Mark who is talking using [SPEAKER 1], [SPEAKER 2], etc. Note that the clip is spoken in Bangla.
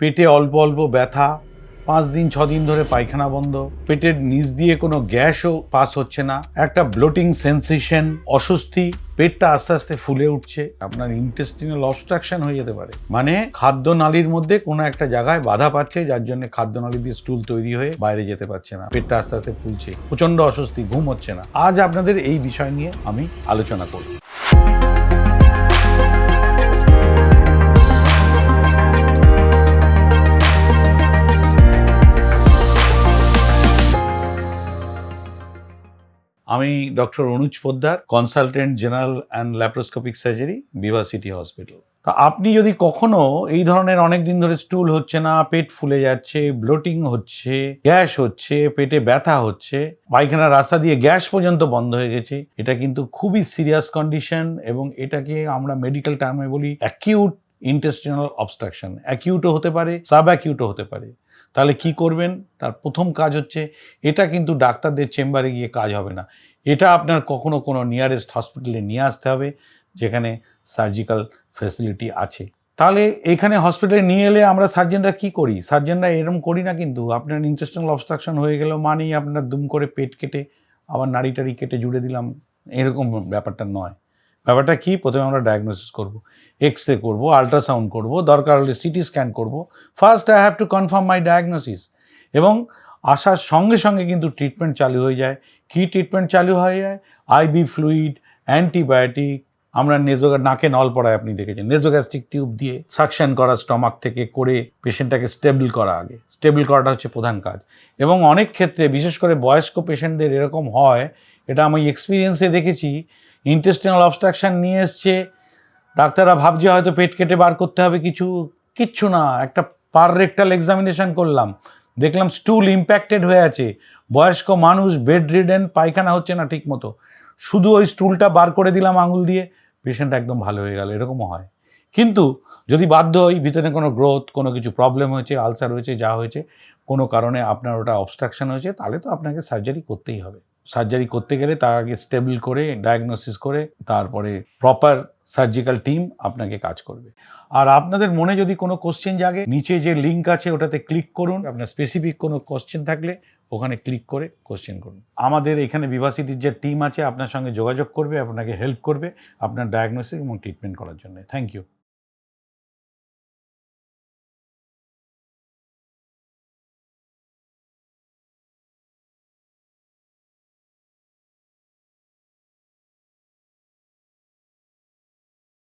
[SPEAKER 1] পেটে অল্প অল্প ব্যথা, পাঁচ দিন, ছ দিন ধরে পায়খানা বন্ধ, পেটের নিচ দিয়ে কোনো গ্যাসও পাস হচ্ছে না, একটা ব্লোটিং সেন্সেশন অস্বস্তি, পেটটা আস্তে আস্তে ফুলে উঠছে, আপনার ইন্টেস্টিনাল অবস্ট্রাকশন হয়ে যেতে পারে। মানে খাদ্য নালীর মধ্যে কোনো একটা জায়গায় বাধা পাচ্ছে, যার জন্য খাদ্য নালী দিয়ে স্টুল তৈরি হয়ে বাইরে যেতে পারছে না। পেটটা আস্তে আস্তে ফুলছে প্রচণ্ড অস্বস্তি, ঘুম হচ্ছে না। আজ আপনাদের এই বিষয় নিয়ে আমি আলোচনা করব। আমি doctor Anuj Poddar consultant general and laparoscopic surgery Vibha city hospital তা আপনি যদি কখনো এই ধরনের অনেক দিন ধরে স্টুল হচ্ছে না, পেট ফুলে যাচ্ছে ব্লোটিং হচ্ছে, গ্যাস হচ্ছে, পেটে ব্যথা হচ্ছে, পায়খানার রাস্তা দিয়ে গ্যাস পর্যন্ত বন্ধ হয়ে গেছে, এটা কিন্তু খুবই সিরিয়াস কন্ডিশন এবং এটাকে আমরা মেডিকেল টার্মে বলি অ্যাকিউট ইন্টেস্টিনাল অবস্ট্রাকশন অ্যাকিউটও হতে পারে সাব অ্যাকিউটও হতে পারে। তাহলে কি করবেন? তার প্রথম কাজ হচ্ছে, এটা কিন্তু ডাক্তারদের চেম্বারে গিয়ে কাজ হবে না। এটা আপনার কখনো কোনো নিয়ারেস্ট হসপিটালে নিয়ে আসতে হবে, যেখানে সার্জিক্যাল ফ্যাসিলিটি আছে। তাহলে এখানে হসপিটালে নিয়ে এলে আমরা সার্জেনরা কি করি? সার্জেনরা এরকম করি না কিন্তু, আপনার ইন্টেস্টিনাল অবস্ট্রাকশন হয়ে গেল মানেই আপনার দুম করে পেট কেটে, আবার নাড়ি টাড়ি কেটে জুড়ে দিলাম, এরকম ব্যাপারটা নয়। ব্যাপারটা কি? প্রথমে আমরা ডায়াগনোসিস করব এক্স রে করব আলট্রাসাউন্ড করব, দরকার হলে সিটি স্ক্যান করব। First I have to confirm my diagnosis এবং আসার সঙ্গে সঙ্গে কিন্তু ট্রিটমেন্ট চালু হয়ে যায়। কি ট্রিটমেন্ট চালু হয়ে যায়? আইবি ফ্লুইড অ্যান্টিবায়োটিক আমরা নেজো নাকে নল পড়ায় আপনি দেখেছেন। নেজোগ্যাস্ট্রিক টিউব দিয়ে সাকশন করা স্টমাক থেকে করে পেশেন্টটাকে স্টেবল করা আগে। স্টেবল করাটা হচ্ছে প্রধান কাজ। এবং অনেক ক্ষেত্রে, বিশেষ করে বয়স্ক পেশেন্টদের এরকম হয়, এটা আমি এক্সপিরিয়েন্সে দেখেছি ইন্টেস্টিনাল অবস্ট্রাকশন নিয়ে এসছে। ডাক্তাররা ভাবছে হয়তো পেট কেটে বার করতে হবে কিছু। কিচ্ছু না, একটা পার রেক্টাল এক্সামিনেশন করলাম। দেখলাম স্টুল ইম্প্যাক্টেড হয়ে আছে। বয়স্ক মানুষ বেড রিডেন পায়খানা হচ্ছে না ঠিক মতো শুধু ওই স্টুলটা বার করে দিলাম আঙুল দিয়ে পেশেন্ট একদম ভালো হয়ে গেল, এরকমও হয়। কিন্তু যদি বাধ্য হই, ভিতরে কোনো গ্রোথ কোনো কিছু প্রবলেম হয়েছে আলসার হয়েছে, যা হয়েছে, কোনো কারণে আপনার ওটা অবস্ট্রাকশন হয়েছে, তাহলে তো আপনাকে সার্জারি করতেই হবে। সার্জারি করতে গেলে তার আগে স্টেবল করে ডায়াগনোসিস করে, তারপরে প্রপার সার্জিক্যাল টিম আপনাকে কাজ করবে। আর আপনাদের মনে যদি কোনো কোশ্চেন জাগে, নিচে যে লিঙ্ক আছে ওটাতে ক্লিক করুন। আপনার স্পেসিফিক কোনো কোশ্চেন থাকলে ওখানে ক্লিক করে কোশ্চেন করুন। আমাদের এখানে বিভাসিটির যে টিম আছে, আপনার সঙ্গে যোগাযোগ করবে, আপনাকে হেল্প করবে আপনার ডায়াগনোসিস এবং ট্রিটমেন্ট করার জন্য। Thank you